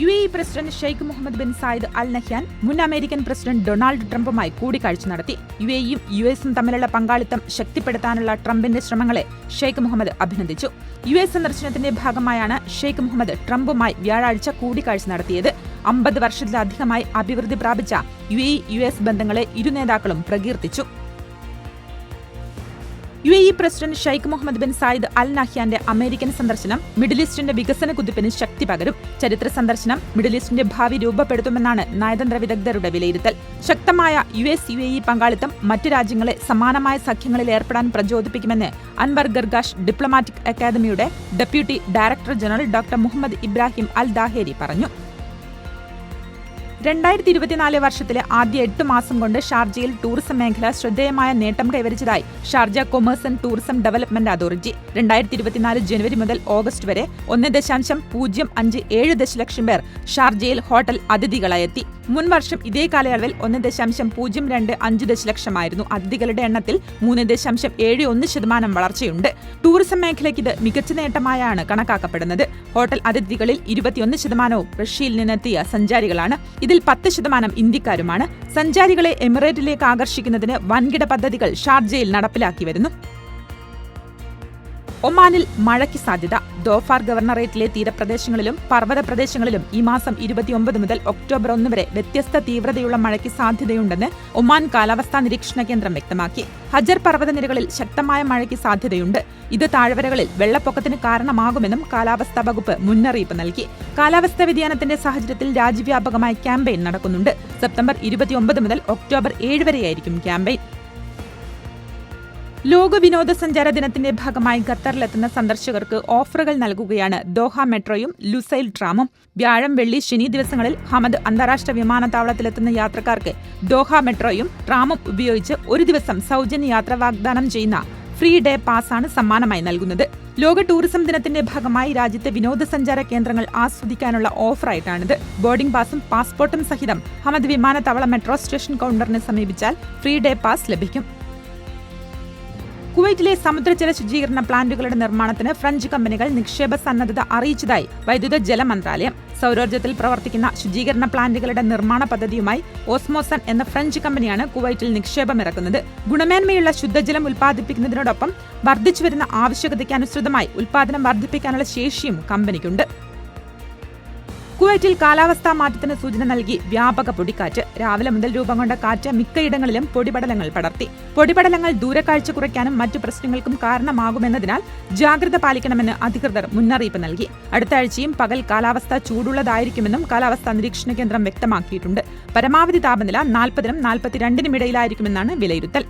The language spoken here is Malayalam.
U A president Sheikh Mohammed bin Zayed Al Nahyan മുൻ അമേരിക്കൻ പ്രസിഡന്റ് ഡൊണാൾഡ് ട്രംപുമായി കൂടിക്കാഴ്ച നടത്തി. യു എയും യു എസും തമ്മിലുള്ള പങ്കാളിത്തം ശക്തിപ്പെടുത്താനുള്ള ട്രംപിന്റെ ശ്രമങ്ങളെ ഷെയ്ഖ് മുഹമ്മദ് അഭിനന്ദിച്ചു. യു എസ് സന്ദർശനത്തിന്റെ ഭാഗമായാണ് ഷെയ്ഖ് മുഹമ്മദ് ട്രംപുമായി വ്യാഴാഴ്ച കൂടിക്കാഴ്ച നടത്തിയത്. അമ്പത് വർഷത്തിലധികമായി അഭിവൃദ്ധി പ്രാപിച്ച യു എ യു എസ് ബന്ധങ്ങളെ ഇരു നേതാക്കളും പ്രകീർത്തിച്ചു. U A E president Sheikh Mohammed bin Zayed Al നഹ്യാന്റെ American സന്ദർശനം മിഡിൽ ഈസ്റ്റിന്റെ വികസന കുതിപ്പിന് ശക്തി പകരും ചരിത്ര സന്ദർശനം മിഡിൽ ഈസ്റ്റിന്റെ ഭാവി രൂപപ്പെടുത്തുമെന്നാണ് നയതന്ത്ര വിദഗ്ധരുടെ വിലയിരുത്തൽ. ശക്തമായ U S U A E പങ്കാളിത്തം മറ്റ് രാജ്യങ്ങളെ സമാനമായ സഖ്യങ്ങളിൽ ഏർപ്പെടാൻ പ്രചോദിപ്പിക്കുമെന്ന് അൻവർ ഗർഗാഷ് ഡിപ്ലോമാറ്റിക് അക്കാദമിയുടെ deputy director general doctor Mohammed Ibrahim Al Dhaheri പറഞ്ഞു. രണ്ടായിരത്തി ഇരുപത്തിനാല് വർഷത്തിലെ ആദ്യ എട്ട് മാസം കൊണ്ട് ഷാർജയിൽ ടൂറിസം മേഖല ശ്രദ്ധേയമായ നേട്ടം കൈവരിച്ചതായി Sharjah commerce and tourism development authority. രണ്ടായിരത്തി ഇരുപത്തിനാല് ജനുവരി മുതൽ ഓഗസ്റ്റ് വരെ ഒന്ന് ദശാംശം പൂജ്യം അഞ്ച് ഏഴ് ദശലക്ഷം പേർ ഷാർജയിൽ ഹോട്ടൽ അതിഥികളായെത്തി മുൻ വർഷം ഇതേ കാലയളവിൽ ഒന്ന് ദശാംശം പൂജ്യം രണ്ട് അഞ്ച് ദശലക്ഷമായിരുന്നു. അതിഥികളുടെ എണ്ണത്തിൽ മൂന്ന് ദശാംശം ഏഴ് ഒന്ന് ശതമാനം വളർച്ചയുണ്ട്. ടൂറിസം മേഖലയ്ക്ക് ഇത് മികച്ച നേട്ടമായാണ് കണക്കാക്കപ്പെടുന്നത്. ഹോട്ടൽ അതിഥികളിൽ ഇരുപത്തിയൊന്ന് ശതമാനവും റഷ്യയിൽ നിന്നെത്തിയ സഞ്ചാരികളാണ്. ഇതിൽ പത്ത് ശതമാനം ഇന്ത്യക്കാരുമാണ്. സഞ്ചാരികളെ എമിറേറ്റിലേക്ക് ആകർഷിക്കുന്നതിന് വൻകിട പദ്ധതികൾ ഷാർജയിൽ നടപ്പിലാക്കി വരുന്നു. ഒമാനിൽ മഴയ്ക്ക് സാധ്യത. ദോഫാർ ഗവർണറേറ്റിലെ തീരപ്രദേശങ്ങളിലും പർവത പ്രദേശങ്ങളിലും ഈ മാസം ഇരുപത്തിയൊമ്പത് മുതൽ ഒക്ടോബർ ഒന്ന് വരെ വ്യത്യസ്ത തീവ്രതയുള്ള മഴയ്ക്ക് സാധ്യതയുണ്ടെന്ന് ഒമാൻ കാലാവസ്ഥാ നിരീക്ഷണ കേന്ദ്രം വ്യക്തമാക്കി. ഹജർ പർവതനിരകളിൽ ശക്തമായ മഴയ്ക്ക് സാധ്യതയുണ്ട്. ഇത് താഴ്വരകളിൽ വെള്ളപ്പൊക്കത്തിന് കാരണമാകുമെന്നും കാലാവസ്ഥാ വകുപ്പ് മുന്നറിയിപ്പ് നൽകി. കാലാവസ്ഥാ വ്യതിയാനത്തിന്റെ സാഹചര്യത്തിൽ രാജ്യവ്യാപകമായി ക്യാമ്പയിൻ നടക്കുന്നുണ്ട്. സെപ്റ്റംബർ ഇരുപത്തിയൊമ്പത് മുതൽ ഒക്ടോബർ ഏഴ് വരെയായിരിക്കും ക്യാമ്പയിൻ. ലോക വിനോദസഞ്ചാര ദിനത്തിന്റെ ഭാഗമായി ഖത്തറിലെത്തുന്ന സന്ദർശകർക്ക് ഓഫറുകൾ നൽകുകയാണ് ദോഹ മെട്രോയും ലുസൈൽ ട്രാമും. വ്യാഴം വെള്ളി ശനി ദിവസങ്ങളിൽ ഹമദ് അന്താരാഷ്ട്ര വിമാനത്താവളത്തിലെത്തുന്ന യാത്രക്കാർക്ക് ദോഹ മെട്രോയും ട്രാമും ഉപയോഗിച്ച് ഒരു ദിവസം സൗജന്യ യാത്ര വാഗ്ദാനം ചെയ്യുന്ന ഫ്രീ ഡേ പാസാണ് സമ്മാനമായി നൽകുന്നത്. ലോക ടൂറിസം ദിനത്തിന്റെ ഭാഗമായി രാജ്യത്തെ വിനോദസഞ്ചാര കേന്ദ്രങ്ങൾ ആസ്വദിക്കാനുള്ള ഓഫറായിട്ടാണിത്. ബോർഡിംഗ് പാസും പാസ്പോർട്ടും സഹിതം ഹമദ് വിമാനത്താവള മെട്രോ സ്റ്റേഷൻ കൗണ്ടറിനെ സമീപിച്ചാൽ ഫ്രീ ഡേ പാസ് ലഭിക്കും. കുവൈറ്റിലെ സമുദ്രജല ശുചീകരണ പ്ലാന്റുകളുടെ നിർമ്മാണത്തിന് ഫ്രഞ്ച് കമ്പനികൾ നിക്ഷേപ സന്നദ്ധത അറിയിച്ചതായി വൈദ്യുത ജല മന്ത്രാലയം. സൗരോർജത്തിൽ പ്രവർത്തിക്കുന്ന ശുചീകരണ പ്ലാന്റുകളുടെ നിർമ്മാണ പദ്ധതിയുമായി ഓസ്മോസൺ എന്ന ഫ്രഞ്ച് കമ്പനിയാണ് കുവൈറ്റിൽ നിക്ഷേപമിറക്കുന്നത്. ഗുണമേന്മയുള്ള ശുദ്ധജലം ഉൽപ്പാദിപ്പിക്കുന്നതിനോടൊപ്പം വർദ്ധിച്ചുവരുന്ന ആവശ്യകതയ്ക്ക് അനുസൃതമായി ഉൽപ്പാദനം വർദ്ധിപ്പിക്കാനുള്ള ശേഷിയും കമ്പനിക്കുണ്ട്. കുവൈറ്റിൽ കാലാവസ്ഥാ മാറ്റത്തിന് സൂചന നൽകി വ്യാപക പൊടിക്കാറ്റ്. രാവിലെ മുതൽ രൂപം കൊണ്ട കാറ്റ് മിക്കയിടങ്ങളിലും പൊടിപടലങ്ങൾ പടർത്തി. പൊടിപടലങ്ങൾ ദൂരക്കാഴ്ച കുറയ്ക്കാനും മറ്റു പ്രശ്നങ്ങൾക്കും കാരണമാകുമെന്നതിനാൽ ജാഗ്രത പാലിക്കണമെന്ന് അധികൃതർ മുന്നറിയിപ്പ് നൽകി. അടുത്ത ആഴ്ചയും പകൽ കാലാവസ്ഥ ചൂടുള്ളതായിരിക്കുമെന്നും കാലാവസ്ഥാ നിരീക്ഷണ കേന്ദ്രം വ്യക്തമാക്കിയിട്ടുണ്ട്. പരമാവധി താപനില നാൽപ്പതിനും നാൽപ്പത്തിരണ്ടിനും ഇടയിലായിരിക്കുമെന്നാണ് വിലയിരുത്തൽ.